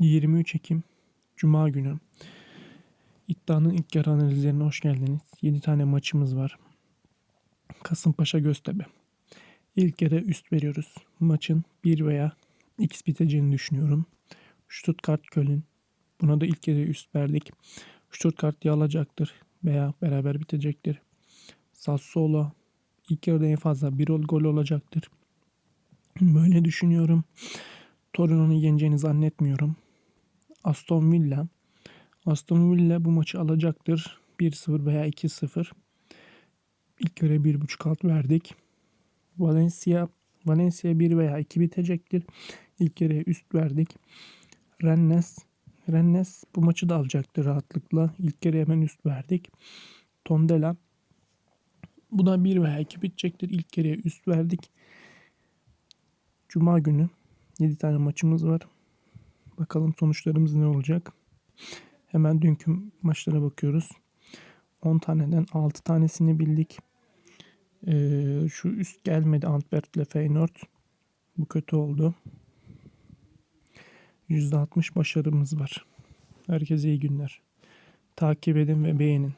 23 Ekim Cuma günü. İddianın ilk yarı analizlerine hoş geldiniz. 7 tane maçımız var. Kasımpaşa Göztepe. İlk yarı üst veriyoruz. Maçın 1 veya x biteceğini düşünüyorum. Stuttgart Köln. Buna da ilk yarı üst verdik. Stuttgart ya alacaktır veya beraber bitecektir. Sassuolo ilk yarıda en fazla bir gol olacaktır. Böyle düşünüyorum. Torino'nun yeneceğini zannetmiyorum. Aston Villa. Aston Villa bu maçı alacaktır. 1-0 veya 2-0. İlk göre 1.5 alt verdik. Valencia Valencia 1 veya 2 bitecektir. İlk kere üst verdik. Rennes Rennes bu maçı da alacaktır rahatlıkla. İlk kere hemen üst verdik. Tondela bu da 1 veya 2 bitecektir. İlk kereye üst verdik. Cuma günü 7 tane maçımız var. Bakalım sonuçlarımız ne olacak. Hemen dünkü maçlara bakıyoruz. 10 taneden 6 tanesini bildik. Ee, şu üst gelmedi Antwerp ile Feyenoord. Bu kötü oldu. %60 başarımız var. Herkese iyi günler. Takip edin ve beğenin.